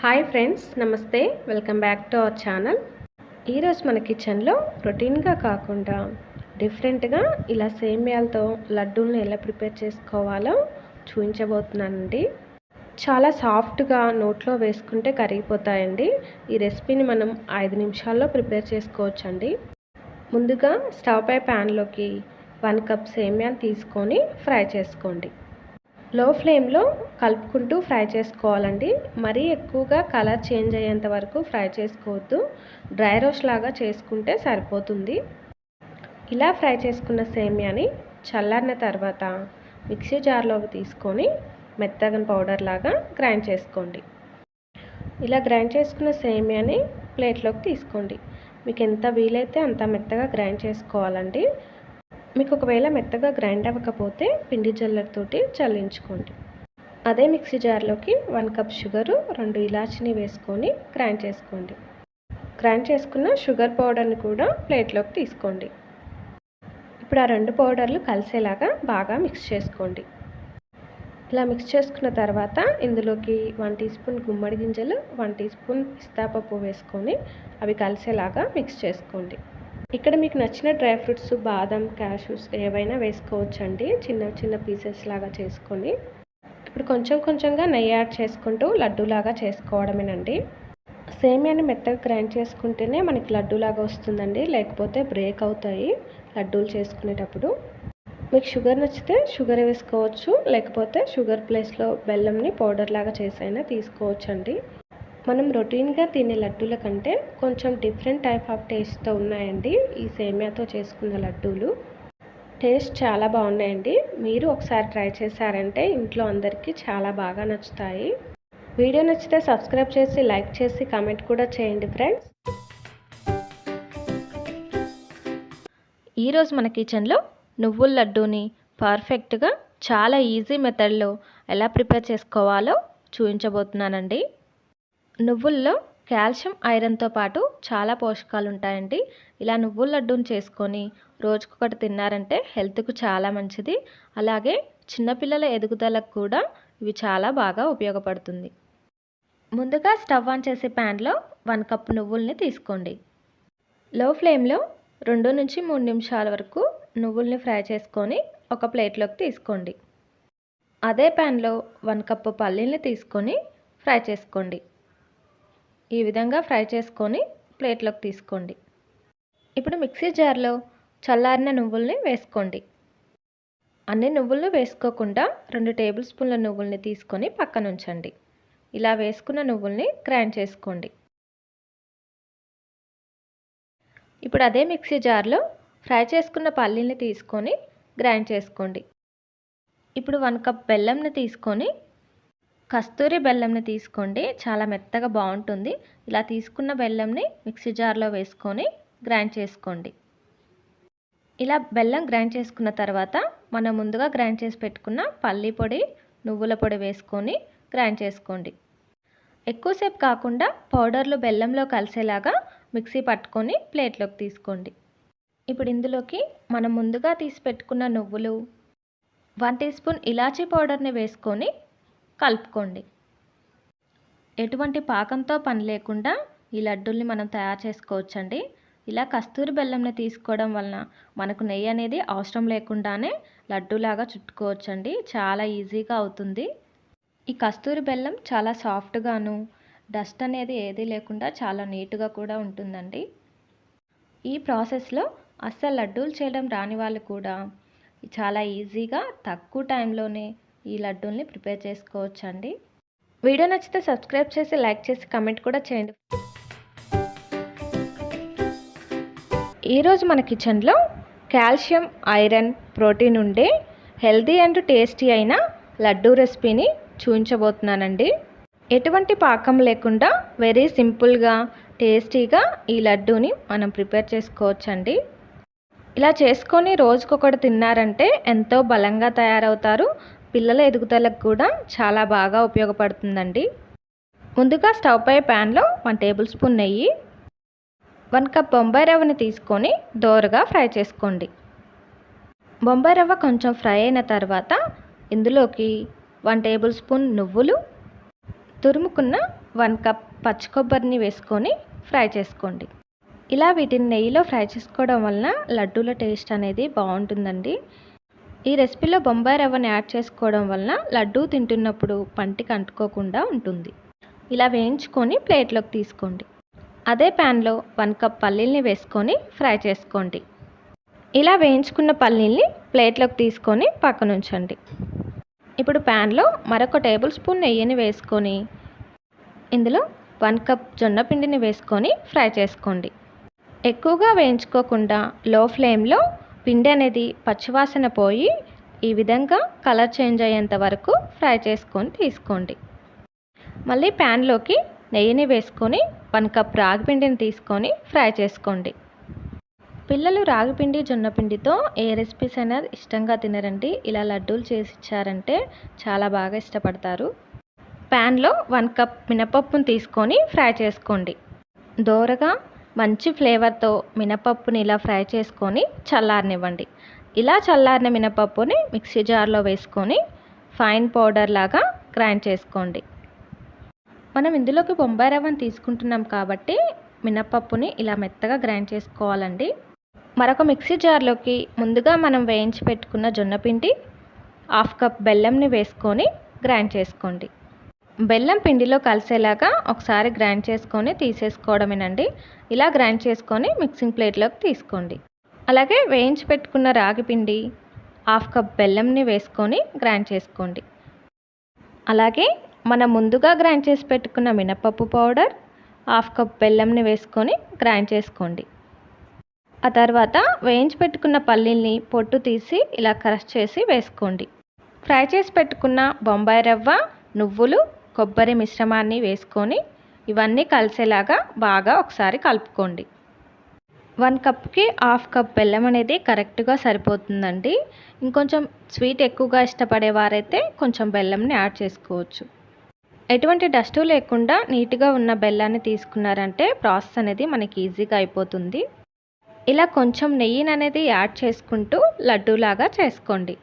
Hi friends namaste. Welcome back to our channel. ఈరోజు మన కిచెన్లో రొటీన్గా కాకుండా డిఫరెంట్గా ఇలా సేమియాలతో లడ్డూలను ఎలా ప్రిపేర్ చేసుకోవాలో చూపించబోతున్నానండి. చాలా సాఫ్ట్గా నోట్లో వేసుకుంటే కరిగిపోతాయండి. ఈ రెసిపీని మనం ఐదు నిమిషాల్లో ప్రిపేర్ చేసుకోవచ్చండి. ముందుగా స్టవ్ పై ప్యాన్లోకి వన్ కప్ సేమియాని తీసుకొని ఫ్రై చేసుకోండి. లో ఫ్లేమ్లో కలుపుకుంటూ ఫ్రై చేసుకోవాలండి. మరీ ఎక్కువగా కలర్ చేంజ్ అయ్యేంత వరకు ఫ్రై చేసుకోవద్దు. డ్రై రోస్ట్ లాగా చేసుకుంటే సరిపోతుంది. ఇలా ఫ్రై చేసుకున్న సేమియాని చల్లారిన తర్వాత మిక్సీ జార్లోకి తీసుకొని మెత్తగని పౌడర్ లాగా గ్రైండ్ చేసుకోండి. ఇలా గ్రైండ్ చేసుకున్న సేమియాని ప్లేట్లోకి తీసుకోండి. మీకు ఎంత వీలైతే అంత మెత్తగా గ్రైండ్ చేసుకోవాలండి. మీకు ఒకవేళ మెత్తగా గ్రైండ్ అవ్వకపోతే పిండి జల్లెడతోటి చల్లించుకోండి. అదే మిక్సీ జార్లోకి వన్ కప్ షుగరు రెండు ఇలాచిని వేసుకొని గ్రైండ్ చేసుకోండి. గ్రైండ్ చేసుకున్న షుగర్ పౌడర్ని కూడా ప్లేట్లోకి తీసుకోండి. ఇప్పుడు ఆ రెండు పౌడర్లు కలిసేలాగా బాగా మిక్స్ చేసుకోండి. ఇలా మిక్స్ చేసుకున్న తర్వాత ఇందులోకి వన్ టీ స్పూన్ గుమ్మడి గింజలు వన్ టీ స్పూన్ పిస్తా పప్పు వేసుకొని అవి కలిసేలాగా మిక్స్ చేసుకోండి. ఇక్కడ మీకు నచ్చిన డ్రై ఫ్రూట్స్ బాదం క్యాషూస్ ఏవైనా వేసుకోవచ్చు అండి చిన్న చిన్న పీసెస్ లాగా చేసుకొని. ఇప్పుడు కొంచెం కొంచెంగా నెయ్యి యాడ్ చేసుకుంటూ లడ్డూలాగా చేసుకోవడమేనండి. సేమియాని మెత్తగా గ్రైండ్ చేసుకుంటేనే మనకి లడ్డూలాగా వస్తుందండి. లేకపోతే బ్రేక్ అవుతాయి లడ్డూలు చేసుకునేటప్పుడు. మీకు షుగర్ నచ్చితే షుగర్ వేసుకోవచ్చు. లేకపోతే షుగర్ ప్లేస్లో బెల్లంని పౌడర్ లాగా చేసైనా తీసుకోవచ్చండి. మనం రొటీన్గా తినే లడ్డూల కంటే కొంచెం డిఫరెంట్ టైప్ ఆఫ్ టేస్ట్తో ఉన్నాయండి ఈ సేమియాతో చేసుకున్న లడ్డూలు. టేస్ట్ చాలా బాగున్నాయండి. మీరు ఒకసారి ట్రై చేశారంటే ఇంట్లో అందరికీ చాలా బాగా నచ్చుతాయి. వీడియో నచ్చితే సబ్స్క్రైబ్ చేసి లైక్ చేసి కామెంట్ కూడా చేయండి ఫ్రెండ్స్. ఈరోజు మన కిచెన్లో నువ్వుల లడ్డూని పర్ఫెక్ట్గా చాలా ఈజీ మెథడ్లో ఎలా ప్రిపేర్ చేసుకోవాలో చూపించబోతున్నానండి నువ్వుల్లో కాల్షియం ఐరన్తో పాటు చాలా పోషకాలు ఉంటాయండి ఇలా నువ్వుల లడ్డూని చేసుకొని రోజుకొకటి తిన్నారంటే హెల్త్కు చాలా మంచిది. అలాగే చిన్నపిల్లల ఎదుగుదలకు కూడా ఇవి చాలా బాగా ఉపయోగపడుతుంది. ముందుగా స్టవ్ ఆన్ చేసే ప్యాన్లో వన్ కప్ నువ్వుల్ని తీసుకోండి. లో ఫ్లేమ్లో రెండు నుంచి మూడు నిమిషాల వరకు నువ్వుల్ని ఫ్రై చేసుకొని ఒక ప్లేట్లోకి తీసుకోండి. అదే ప్యాన్లో వన్ కప్పు పల్లీల్ని తీసుకొని ఫ్రై చేసుకోండి. ఈ విధంగా ఫ్రై చేసుకొని ప్లేట్లోకి తీసుకోండి. ఇప్పుడు మిక్సీ జార్లో చల్లారిన నువ్వుల్ని వేసుకోండి. అన్ని నువ్వులను వేసుకోకుండా రెండు టేబుల్ స్పూన్ల నువ్వుల్ని తీసుకొని పక్కన ఉంచండి. ఇలా వేసుకున్న నువ్వుల్ని గ్రైండ్ చేసుకోండి. ఇప్పుడు అదే మిక్సీ జార్లో ఫ్రై చేసుకున్న పల్లీల్ని తీసుకొని గ్రైండ్ చేసుకోండి. ఇప్పుడు వన్ కప్ బెల్లంని తీసుకొని కస్తూరి బెల్లంని తీసుకోండి. చాలా మెత్తగా బాగుంటుంది. ఇలా తీసుకున్న బెల్లంని మిక్సీ జార్లో వేసుకొని గ్రైండ్ చేసుకోండి. ఇలా బెల్లం గ్రైండ్ చేసుకున్న తర్వాత మనం ముందుగా గ్రైండ్ చేసి పెట్టుకున్న పల్లి పొడి నువ్వుల పొడి వేసుకొని గ్రైండ్ చేసుకోండి. ఎక్కువసేపు కాకుండా పౌడర్లు బెల్లంలో కలిసేలాగా మిక్సీ పట్టుకొని ప్లేట్లోకి తీసుకోండి. ఇప్పుడు ఇందులోకి మనం ముందుగా తీసి పెట్టుకున్న నువ్వులు వన్ టీ స్పూన్ ఇలాచీ పౌడర్ని వేసుకొని కలుపుకోండి. ఎటువంటి పాకంతో పని లేకుండా ఈ లడ్డూల్ని మనం తయారు చేసుకోవచ్చండి. ఇలా కస్తూరి బెల్లంని తీసుకోవడం వలన మనకు నెయ్యి అనేది అవసరం లేకుండానే లడ్డూలాగా చుట్టుకోవచ్చండి. చాలా ఈజీగా అవుతుంది. ఈ కస్తూరి బెల్లం చాలా సాఫ్ట్గాను డస్ట్ అనేది ఏది లేకుండా చాలా నీట్గా కూడా ఉంటుందండి. ఈ ప్రాసెస్లో అస్సలు లడ్డూలు చేయడం రాని వాళ్ళు కూడా చాలా ఈజీగా తక్కువ టైంలోనే ఈ లడ్డూల్ని ప్రిపేర్ చేసుకోవచ్చండి. వీడియో నచ్చితే సబ్స్క్రైబ్ చేసి లైక్ చేసి కమెంట్ కూడా చేయండి. ఈరోజు మన కిచెన్లో కాల్షియం ఐరన్ ప్రోటీన్ ఉండే హెల్దీ అండ్ టేస్టీ అయిన లడ్డూ రెసిపీని చూపించబోతున్నానండి ఎటువంటి పాకం లేకుండా వెరీ సింపుల్గా టేస్టీగా ఈ లడ్డూని మనం ప్రిపేర్ చేసుకోవచ్చండి. ఇలా చేసుకొని రోజుకొకటి తిన్నారంటే ఎంతో బలంగా తయారవుతారు. పిల్లల ఎదుగుదలకు కూడా చాలా బాగా ఉపయోగపడుతుందండి. ముందుగా స్టవ్ పై ప్యాన్లో వన్ టేబుల్ స్పూన్ నెయ్యి వన్ కప్ బొంబాయి రవ్వని తీసుకొని దోరగా ఫ్రై చేసుకోండి. బొంబాయి రవ్వ కొంచెం ఫ్రై అయిన తర్వాత ఇందులోకి వన్ టేబుల్ స్పూన్ నువ్వులు తురుముకున్న వన్ కప్ పచ్చి కొబ్బరిని వేసుకొని ఫ్రై చేసుకోండి. ఇలా వీటిని నెయ్యిలో ఫ్రై చేసుకోవడం వలన లడ్డూల టేస్ట్ అనేది బాగుంటుందండి. ఈ రెసిపీలో బొంబాయి రవ్వని యాడ్ చేసుకోవడం వలన లడ్డూ తింటున్నప్పుడు పంటికి అంటుకోకుండా ఉంటుంది. ఇలా వేయించుకొని ప్లేట్లోకి తీసుకోండి. అదే ప్యాన్లో వన్ కప్ పల్లీల్ని వేసుకొని ఫ్రై చేసుకోండి. ఇలా వేయించుకున్న పల్లీల్ని ప్లేట్లోకి తీసుకొని పక్కన ఉంచండి. ఇప్పుడు ప్యాన్లో మరొక టేబుల్ స్పూన్ నెయ్యిని వేసుకొని ఇందులో వన్ కప్ జొన్న పిండిని వేసుకొని ఫ్రై చేసుకోండి. ఎక్కువగా వేయించుకోకుండా లో ఫ్లేమ్లో పిండి అనేది పచ్చివాసన పోయి ఈ విధంగా కలర్ చేంజ్ అయ్యేంత వరకు ఫ్రై చేసుకొని తీసుకోండి. మళ్ళీ ప్యాన్లోకి నెయ్యిని వేసుకొని వన్ కప్ రాగి పిండిని తీసుకొని ఫ్రై చేసుకోండి. పిల్లలు రాగిపిండి జొన్నపిండితో ఏ రెసిపీస్ అయినా ఇష్టంగా తినరండి. ఇలా లడ్డూలు చేసి ఇచ్చారంటే చాలా బాగా ఇష్టపడతారు. ప్యాన్లో వన్ కప్ మినపప్పును తీసుకొని ఫ్రై చేసుకోండి. దోరగా మంచి ఫ్లేవర్తో మినపప్పుని ఇలా ఫ్రై చేసుకొని చల్లారనివ్వండి. ఇలా చల్లారిన మినపప్పుని మిక్సీ జార్లో వేసుకొని ఫైన్ పౌడర్ లాగా గ్రైండ్ చేసుకోండి. మనం ఇందులోకి బొంబాయి రవ్వను తీసుకుంటున్నాం కాబట్టి మినపప్పుని ఇలా మెత్తగా గ్రైండ్ చేసుకోవాలండి. మరొక మిక్సీ జార్లోకి ముందుగా మనం వేయించి పెట్టుకున్న జొన్న పిండి హాఫ్ కప్ బెల్లంని వేసుకొని గ్రైండ్ చేసుకోండి. బెల్లం పిండిలో కలిసేలాగా ఒకసారి గ్రైండ్ చేసుకొని తీసేసుకోవడమేనండి. ఇలా గ్రైండ్ చేసుకొని మిక్సింగ్ ప్లేట్లోకి తీసుకోండి. అలాగే వేయించి పెట్టుకున్న రాగి పిండి హాఫ్ కప్ బెల్లంని వేసుకొని గ్రైండ్ చేసుకోండి. అలాగే మనం ముందుగా గ్రైండ్ చేసి పెట్టుకున్న మినపప్పు పౌడర్ హాఫ్ కప్ బెల్లంని వేసుకొని గ్రైండ్ చేసుకోండి. ఆ తర్వాత వేయించి పెట్టుకున్న పల్లీల్ని పొట్టు తీసి ఇలా క్రష్ చేసి వేసుకోండి. ఫ్రై చేసి పెట్టుకున్న బొంబాయి రవ్వ నువ్వులు కొబ్బరి మిశ్రమాన్ని వేసుకొని ఇవన్నీ కలిసేలాగా బాగా ఒకసారి కలుపుకోండి. వన్ కప్కి హాఫ్ కప్ బెల్లం అనేది కరెక్ట్గా సరిపోతుందండి. ఇంకొంచెం స్వీట్ ఎక్కువగా ఇష్టపడేవారైతే కొంచెం బెల్లంని యాడ్ చేసుకోవచ్చు. ఎటువంటి డస్ట్ లేకుండా నీట్గా ఉన్న బెల్లాన్ని తీసుకున్నారంటే ప్రాసెస్ అనేది మనకి ఈజీగా అయిపోతుంది. ఇలా కొంచెం నెయ్యిని అనేది యాడ్ చేసుకుంటూ లడ్డూలాగా చేసుకోండి.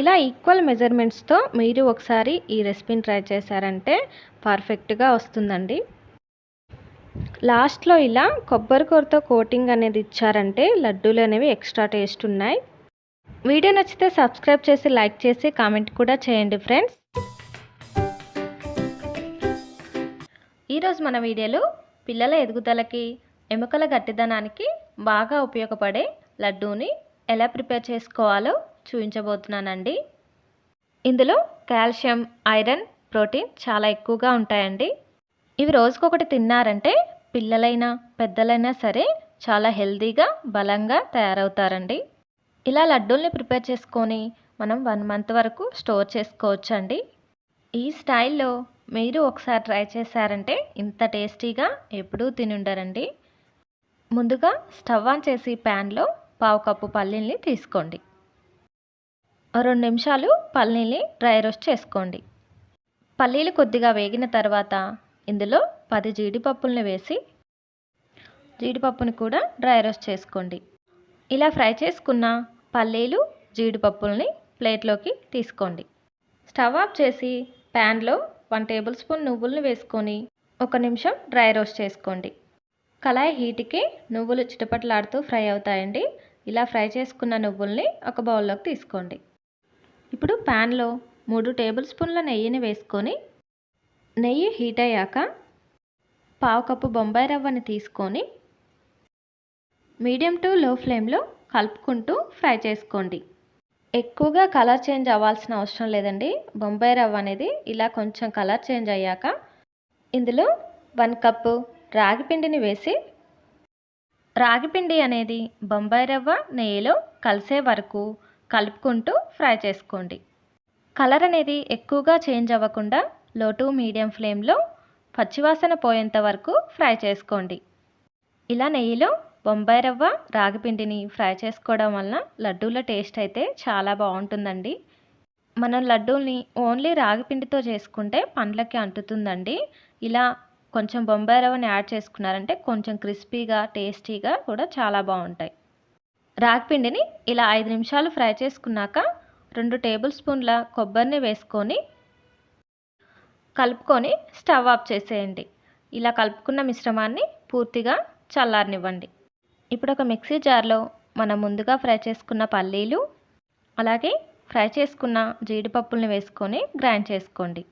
ఇలా ఈక్వల్ మెజర్మెంట్స్తో మీరు ఒకసారి ఈ రెసిపీని ట్రై చేశారంటే పర్ఫెక్ట్గా వస్తుందండి. లాస్ట్లో ఇలా కొబ్బరి కూరతో కోటింగ్ అనేది ఇచ్చారంటే లడ్డూలు అనేవి ఎక్స్ట్రా టేస్ట్ ఉన్నాయి. వీడియో నచ్చితే సబ్స్క్రైబ్ చేసి లైక్ చేసి కామెంట్ కూడా చేయండి ఫ్రెండ్స్ ఈరోజు మన వీడియోలో పిల్లల ఎదుగుదలకి ఎముకల గట్టిదనానికి బాగా ఉపయోగపడే లడ్డూని ఎలా ప్రిపేర్ చేసుకోవాలో చూపించబోతున్నానండి. ఇందులో కాల్షియం ఐరన్ ప్రోటీన్ చాలా ఎక్కువగా ఉంటాయండి. ఇవి రోజుకొకటి తిన్నారంటే పిల్లలైనా పెద్దలైనా సరే చాలా హెల్తీగా బలంగా తయారవుతారండి. ఇలా లడ్డూల్ని ప్రిపేర్ చేసుకొని మనం వన్ మంత్ వరకు స్టోర్ చేసుకోవచ్చండి. ఈ స్టైల్లో మీరు ఒకసారి ట్రై చేశారంటే ఇంత టేస్టీగా ఎప్పుడూ తినుండరండి. ముందుగా స్టవ్ ఆన్ చేసి ప్యాన్లో పావు కప్పు పల్లీల్ని తీసుకోండి. రెండు నిమిషాలు పల్లీని డ్రై రోస్ట్ చేసుకోండి. పల్లీలు కొద్దిగా వేగిన తర్వాత ఇందులో పది జీడిపప్పులను వేసి జీడిపప్పుని కూడా డ్రై రోస్ట్ చేసుకోండి. ఇలా ఫ్రై చేసుకున్న పల్లీలు జీడిపప్పుల్ని ప్లేట్లోకి తీసుకోండి. స్టవ్ ఆఫ్ చేసి ప్యాన్లో వన్ టేబుల్ స్పూన్ నువ్వులను వేసుకొని ఒక నిమిషం డ్రై రోస్ట్ చేసుకోండి. కళాయి హీట్కి నువ్వులు చిటపట్లాడుతూ ఫ్రై అవుతాయండి. ఇలా ఫ్రై చేసుకున్న నువ్వుల్ని ఒక బౌల్లోకి తీసుకోండి. ఇప్పుడు ప్యాన్లో మూడు టేబుల్ స్పూన్ల నెయ్యిని వేసుకొని నెయ్యి హీట్ అయ్యాక పావు కప్పు బొంబాయి రవ్వని తీసుకొని మీడియం టు లో ఫ్లేమ్లో కలుపుకుంటూ ఫ్రై చేసుకోండి. ఎక్కువగా కలర్ చేంజ్ అవ్వాల్సిన అవసరం లేదండి. బొంబాయి రవ్వ అనేది ఇలా కొంచెం కలర్ చేంజ్ అయ్యాక ఇందులో వన్ కప్పు రాగిపిండిని వేసి రాగిపిండి అనేది బొంబాయి రవ్వ నెయ్యిలో కలిసే వరకు కలుపుకుంటూ ఫ్రై చేసుకోండి. కలర్ అనేది ఎక్కువగా చేంజ్ అవ్వకుండా లో టు మీడియం ఫ్లేమ్లో పచ్చివాసన పోయేంత వరకు ఫ్రై చేసుకోండి. ఇలా నెయ్యిలో బొంబాయి రవ్వ రాగిపిండిని ఫ్రై చేసుకోవడం వలన లడ్డూల టేస్ట్ అయితే చాలా బాగుంటుందండి. మనం లడ్డూల్ని ఓన్లీ రాగిపిండితో చేసుకుంటే పండ్లకి అంటుతుందండి. ఇలా కొంచెం బొంబాయి రవ్వని యాడ్ చేసుకున్నారంటే కొంచెం క్రిస్పీగా టేస్టీగా కూడా చాలా బాగుంటాయి. రాగిపిండిని ఇలా ఐదు నిమిషాలు ఫ్రై చేసుకున్నాక రెండు టేబుల్ స్పూన్ల కొబ్బరిని వేసుకొని కలుపుకొని స్టవ్ ఆఫ్ చేసేయండి. ఇలా కలుపుకున్న మిశ్రమాన్ని పూర్తిగా చల్లారనివ్వండి. ఇప్పుడు ఒక మిక్సీ జార్లో మనం ముందుగా ఫ్రై చేసుకున్న పల్లీలు అలాగే ఫ్రై చేసుకున్న జీడిపప్పుల్ని వేసుకొని గ్రైండ్ చేసుకోండి.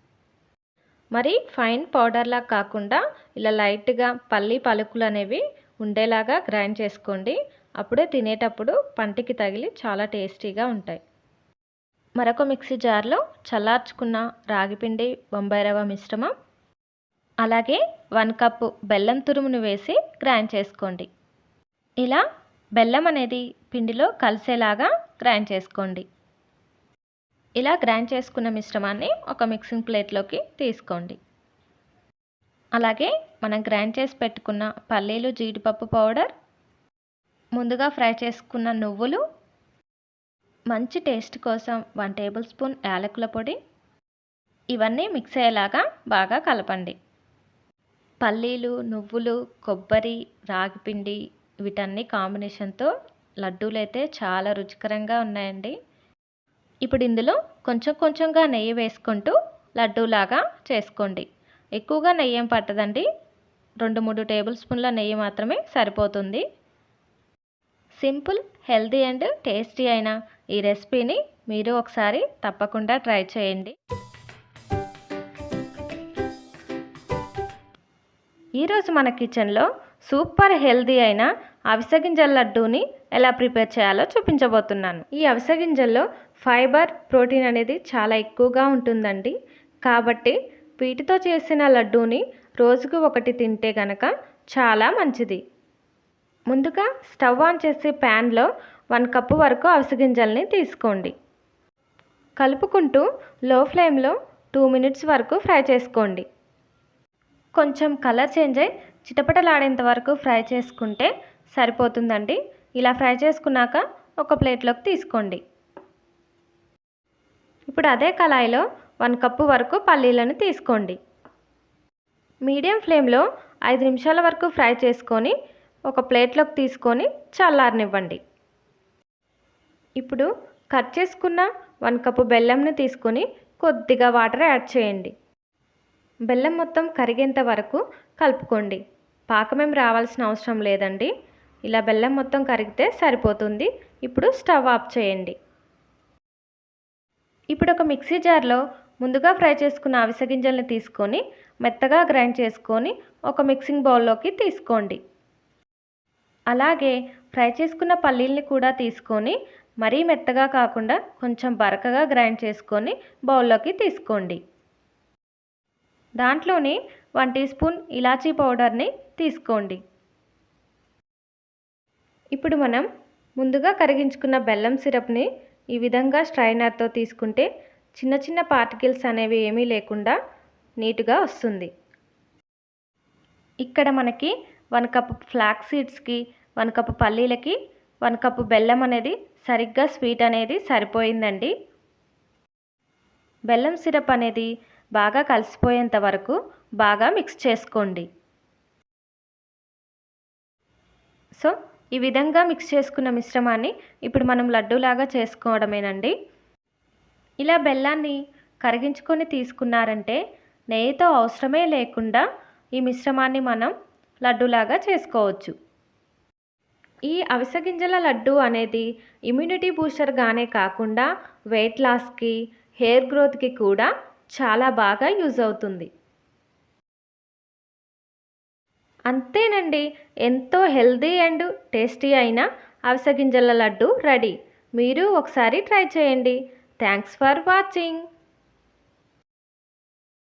మరి ఫైన్ పౌడర్లా కాకుండా ఇలా లైట్గా పల్లీ పలుకులు అనేవి ఉండేలాగా గ్రైండ్ చేసుకోండి. అప్పుడే తినేటప్పుడు పంటికి తగిలి చాలా టేస్టీగా ఉంటాయి. మరొక మిక్సీ జార్లో చల్లార్చుకున్న రాగిపిండి బొంబాయి రవ్వ మిశ్రమం అలాగే వన్ కప్పు బెల్లం తురుమును వేసి గ్రైండ్ చేసుకోండి. ఇలా బెల్లం అనేది పిండిలో కలిసేలాగా గ్రైండ్ చేసుకోండి. ఇలా గ్రైండ్ చేసుకున్న మిశ్రమాన్ని ఒక మిక్సింగ్ ప్లేట్లోకి తీసుకోండి. అలాగే మనం గ్రైండ్ చేసి పెట్టుకున్న పల్లీలు జీడిపప్పు పౌడర్ ముందుగా ఫ్రై చేసుకున్న నువ్వులు మంచి టేస్ట్ కోసం వన్ టేబుల్ స్పూన్ యాలకుల పొడి. ఇవన్నీ మిక్స్ అయ్యేలాగా బాగా కలపండి. పల్లీలు నువ్వులు కొబ్బరి రాగిపిండి వీటన్ని కాంబినేషన్తో లడ్డూలు అయితే చాలా రుచికరంగా ఉన్నాయండి. ఇప్పుడు ఇందులో కొంచెం కొంచెంగా నెయ్యి వేసుకుంటూ లడ్డూలాగా చేసుకోండి. ఎక్కువగా నెయ్యి ఏం పట్టదండి. రెండు మూడు టేబుల్ స్పూన్ల నెయ్యి మాత్రమే సరిపోతుంది. సింపుల్ హెల్తీ అండ్ టేస్టీ అయిన ఈ రెసిపీని మీరు ఒకసారి తప్పకుండా ట్రై చేయండి. ఈరోజు మన కిచెన్లో సూపర్ హెల్దీ అయిన అవిసగింజల లడ్డూని ఎలా ప్రిపేర్ చేయాలో చూపించబోతున్నాను. ఈ అవిసగింజల్లో ఫైబర్ ప్రోటీన్ అనేది చాలా ఎక్కువగా ఉంటుందండి. కాబట్టి వీటితో చేసిన లడ్డూని రోజుకు ఒకటి తింటే గనక చాలా మంచిది. ముందుగా స్టవ్ ఆన్ చేసే ప్యాన్లో వన్ కప్పు వరకు అవిసె గింజల్ని తీసుకోండి. కలుపుకుంటూ లో ఫ్లేమ్లో టూ మినిట్స్ వరకు ఫ్రై చేసుకోండి. కొంచెం కలర్ చేంజ్ అయ్యి చిటపటలాడేంత వరకు ఫ్రై చేసుకుంటే సరిపోతుందండి. ఇలా ఫ్రై చేసుకున్నాక ఒక ప్లేట్లోకి తీసుకోండి. ఇప్పుడు అదే కళాయిలో వన్ కప్పు వరకు పల్లీలను తీసుకోండి. మీడియం ఫ్లేమ్లో ఐదు నిమిషాల వరకు ఫ్రై చేసుకొని ఒక ప్లేట్లోకి తీసుకొని చల్లారనివ్వండి. ఇప్పుడు కట్ చేసుకున్న వన్ కప్పు బెల్లంని తీసుకొని కొద్దిగా వాటర్ యాడ్ చేయండి. బెల్లం మొత్తం కరిగేంత వరకు కలుపుకోండి. పాకమేం రావాల్సిన అవసరం లేదండి. ఇలా బెల్లం మొత్తం కరిగితే సరిపోతుంది. ఇప్పుడు స్టవ్ ఆఫ్ చేయండి. ఇప్పుడు ఒక మిక్సీ జార్లో ముందుగా ఫ్రై చేసుకున్న అవిసె గింజల్ని తీసుకొని మెత్తగా గ్రైండ్ చేసుకొని ఒక మిక్సింగ్ బౌల్లోకి తీసుకోండి. అలాగే ఫ్రై చేసుకున్న పల్లీల్ని కూడా తీసుకొని మరీ మెత్తగా కాకుండా కొంచెం బరకగా గ్రైండ్ చేసుకొని బౌల్లోకి తీసుకోండి. దాంట్లోని వన్ టీ స్పూన్ ఇలాచీ పౌడర్ని తీసుకోండి. ఇప్పుడు మనం ముందుగా కరిగించుకున్న బెల్లం సిరప్ని ఈ విధంగా స్ట్రైనర్తో తీసుకుంటే చిన్న చిన్న పార్టికల్స్ అనేవి ఏమీ లేకుండా నీట్గా వస్తుంది. ఇక్కడ మనకి వన్ కప్ ఫ్లాక్ సీడ్స్కి వన్ కప్ పల్లీలకి వన్ కప్ బెల్లం అనేది సరిగ్గా స్వీట్ అనేది సరిపోయిందండి. బెల్లం సిరప్ అనేది బాగా కలిసిపోయేంత వరకు బాగా మిక్స్ చేసుకోండి. సో ఈ విధంగా మిక్స్ చేసుకున్న మిశ్రమాన్ని ఇప్పుడు మనం లడ్డూలాగా చేసుకోవడమేనండి. ఇలా బెల్లాన్ని కరిగించుకొని తీసుకున్నారంటే నెయ్యితో అవసరమే లేకుండా ఈ మిశ్రమాన్ని మనం లడ్డూలాగా చేసుకోవచ్చు. ఈ అవిసె గింజల లడ్డు అనేది ఇమ్యూనిటీ బూస్టర్గానే కాకుండా వెయిట్ లాస్కి హెయిర్ గ్రోత్కి కూడా చాలా బాగా యూజ్ అవుతుంది. అంతేనండి ఎంతో హెల్దీ అండ్ టేస్టీ అయిన అవిసె గింజల లడ్డు రెడీ. మీరు ఒకసారి ట్రై చేయండి. Thanks for watching.